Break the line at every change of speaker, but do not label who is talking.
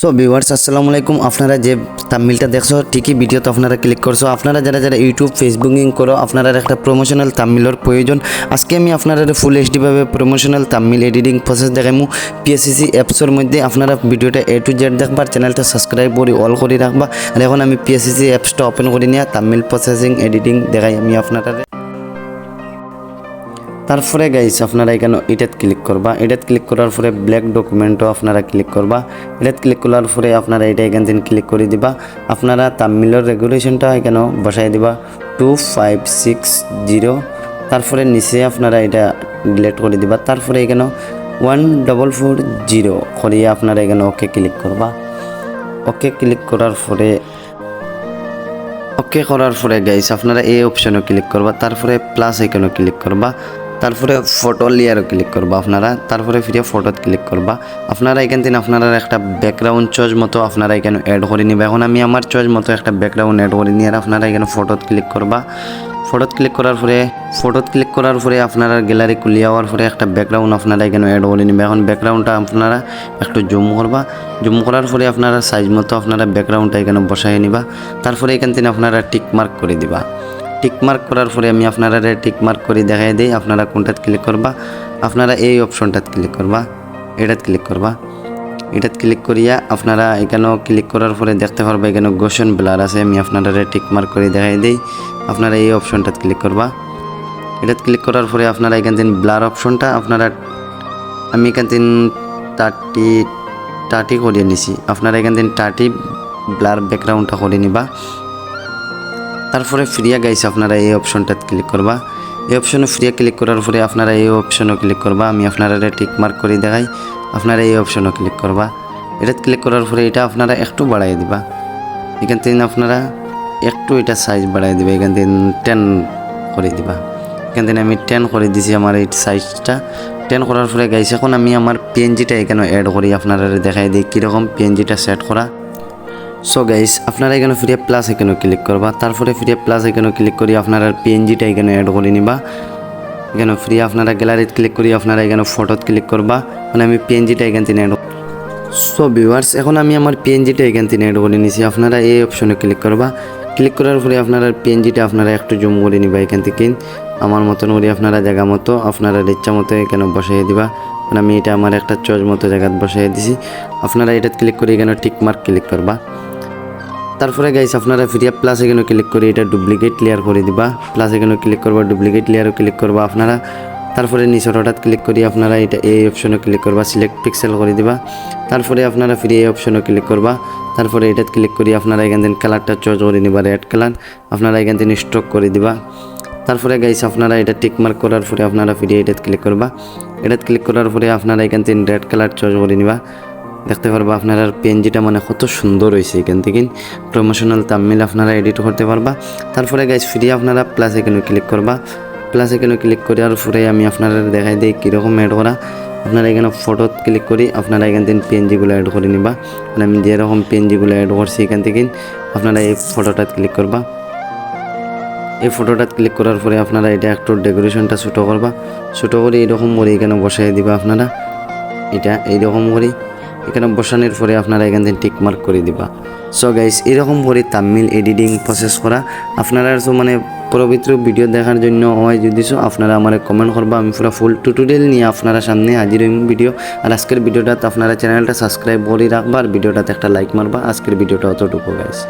So viewers আসসালামু আলাইকুম আপনারা যে তামিলটা দেখছ, ঠিকই ভিডিওতে আপনারা ক্লিক করছ। আপনারা যারা যারা ইউটিউব ফেসবুকিং করো, আপনারা একটা প্রমোশনাল তামিলের প্রয়োজন। আজকে আমি আপনারা ফুল এইচডিভাবে প্রমোশনাল তামিল এডিটিং প্রসেস দেখাইমু। পিএসসিসি অ্যাপসের মধ্যে আপনারা ভিডিওটা এ টু জেড দেখবার চ্যানেলটা সাবস্ক্রাইব করে অল করে রাখবা। আর এখন আমি পিএসসিসি অ্যাপসটা ওপেন করে নিয়ে তামিল প্রসেসিং এডিটিং দেখাই আমি আপনারা তারপরে গাইস আপনারা এখানে এটাত ক্লিক করবা। এটাত ক্লিক করার পরে ব্ল্যাক ডকুমেন্টও আপনারা ক্লিক করবা। এটাত ক্লিক করার পরে আপনারা এটা এখান থেকে ক্লিক করে দিবা। আপনারা তামিলের রেগুলেশনটা এখানে বসাই দিবা। টু ফাইভ সিক্স জিরো তারপরে নিচে আপনারা এটা ডিলেট করে দিবা। তারপরে এখানে ওয়ান ডবল ফোর জিরো করিয়ে আপনারা এখানে ওকে ক্লিক করবা। ওকে ক্লিক করার পরে ওকে করার পরে গাইস আপনারা এই অপশনে ক্লিক করবা। তারপরে প্লাস আইকনে ক্লিক করবা। তারপরে ফটো লেয়ারও ক্লিক করবা আপনারা, তারপরে ফিরে ফটোত ক্লিক করবা। আপনারা এখান থেকে আপনারা একটা ব্যাকগ্রাউন্ড চয়েস মতো আপনারা এখানে অ্যাড করে নিবা। এখন আমি আমার চয়েস মতো একটা ব্যাকগ্রাউন্ড অ্যাড করে নিয়ে আর আপনারা এখানে ফটোত ক্লিক করবা। ফটোত ক্লিক করার পরে ফটোত ক্লিক করার পরে আপনারা গ্যালারি খুলে যাওয়ার পরে একটা ব্যাকগ্রাউন্ড আপনারা এখানে অ্যাড করে নিবে। এখন ব্যাকগ্রাউন্ডটা আপনারা একটু জুম করবা। জুম করার পরে আপনারা সাইজ মতো আপনারা ব্যাকগ্রাউন্ডটা এখানে বসাই নিবা। তারপরে এখান থেকে আপনারা টিক মার্ক করে দিবা। টিক মার্ক করার পরে আমি আপনারা টিক মার্ক করে দেখাই দিই, আপনারা কোনটাত ক্লিক করবা? আপনারা এই অপশনটাত ক্লিক করবা, এটাত ক্লিক করবা। এটাত ক্লিক করিয়া আপনারা এখানেও ক্লিক করার পরে দেখতে পারবা এখানে গোশন ব্লার আছে, আমি আপনারা টিক মার্ক করে দেখাই দিই, আপনারা এই অপশনটাত ক্লিক করবা। এটাত ক্লিক করার পরে আপনারা এখান থেকে ব্লার অপশনটা আপনারা, আমি এখান থেকে থার্টি থার্টি করিয়ে নিছি। আপনারা এখান থেকে থার্টি ব্লার ব্যাকগ্রাউন্ডটা করে নিবা। তারপরে ফ্রিয়া গাইছে আপনারা এই অপশনটাত ক্লিক করবা। এই অপশনে ফ্রিয়া ক্লিক করার পরে আপনারা এই অপশনও ক্লিক করবা। আমি আপনারা টিক মার্ক করে দেখাই, আপনারা এই অপশনও ক্লিক করবা। এটাত ক্লিক করার পরে এটা আপনারা একটু বাড়াই দিবা। এখান থেকে আপনারা একটু এটা সাইজ বাড়াই দিবা, এখান থেকে টেন করে দিবা। এখান থেকে আমি টেন করে দিছি আমার এই সাইজটা টেন করার পরে গাইছে এখন আমি আমার পিএনজিটা এখানে অ্যাড করি, আপনারা দেখাই দিই, কীরকম পিএনজিটা সেট করা। সো গাইস আপনারা এখানে ফিরে প্লাস এখানে ক্লিক করবা। তারপরে ফিরে প্লাস এখানে ক্লিক করি আপনারা পিএনজিটা এখানে অ্যাড করে নিবা। এখানে ফ্রি আপনারা গ্যালারিতে ক্লিক করি, আপনারা এখানে ফটোত ক্লিক করবা। মানে আমি পিএনজিটা এখান থেকে অ্যাড সো ভিউয়ার্স এখন আমি আমার পিএনজিটা এখান থেকে অ্যাড করে নিছি। আপনারা এই অপশনে ক্লিক করবা। ক্লিক করার পরে আপনারা পিএনজিটা আপনারা একটু জুম করে নিবা এখান থেকে। আমার মতন করে আপনারা জায়গা মতো, আপনারা ইচ্ছা মতো এখানে বসাই দিবা। মানে আমি এটা আমার একটা চয়েস মতো জায়গাত বসাই দিছি। আপনারা এটা ক্লিক করে এখানে টিক মার্ক ক্লিক করবা। তারপরে গাইস আপনারা ফিরিয়া প্লাস এখানে ক্লিক করে এটা ডুপ্লিকেট লেয়ার করে দিবা। প্লাস এখানে ক্লিক করবা ডুপ্লিকেট লেয়ারও ক্লিক করবা আপনারা। তারপরে নিচের হঠাৎ ক্লিক করি আপনারা এটা এই অপশনে ক্লিক করবা সিলেক্ট পিক্সেল করে দিবা। তারপরে আপনারা ফিরে এই অপশনে ক্লিক করবা। তারপরে এটাত ক্লিক করি আপনারা এখান থেকে কালারটা চয়েস করে নিবা রেড কালার আপনারা এখান থেকে স্টক করে দিবা। তারপরে গাইস আপনারা এটা টিক মার্ক করার পরে আপনারা ফিরে এটাত ক্লিক করবা। এটাত ক্লিক করার পরে আপনারা এখান থেকে রেড কালার চয়েস করে নিবা। দেখতে পারবা আপনারা পেনজিটা মানে কত সুন্দর হয়েছে এখান থেকে। প্রমোশনাল তামিল আপনারা এডিট করতে পারবা। তারপরে গাইজ ফ্রি আপনারা প্লাস এখানে ক্লিক করবা। প্লাস এখানে ক্লিক করে আর পরে আমি আপনারা দেখাই দিই কীরকম অ্যাড করা। আপনারা এখানে ফটোত ক্লিক করি আপনারা এখান থেকে পিএনজিগুলো অ্যাড করে নিবা। মানে আমি যেরকম পিএনজিগুলো অ্যাড করছি এখান থেকে, আপনারা এই ফটোটাত ক্লিক করবা। এই ফটোটাত ক্লিক করার পরে আপনারা এটা একটু ডেকোরেশনটা ছোটো করবা। ছোটো করে এইরকম করে এখানে বসাই দিবা আপনারা। এটা এইরকম করে এখানে বসানোর পরে আপনারা এখান থেকে টিক মার্ক করে দিবা। সো গাইস এরকম করে তামিল এডিটিং প্রসেস করা। আপনারা তো মানে পবিত্র ভিডিও দেখার জন্য হয় যদি সো আপনারা আমার কমেন্ট করবা। আমি পুরো ফুল টুটোরিয়াল নিয়ে আপনারা সামনে হাজির হইম ভিডিও আর আজকের ভিডিওটা আপনারা চ্যানেলটা সাবস্ক্রাইব করে রাখবা। আর ভিডিওটাতে একটা লাইক মারবা। আজকের ভিডিওটা অতটুকু গাইস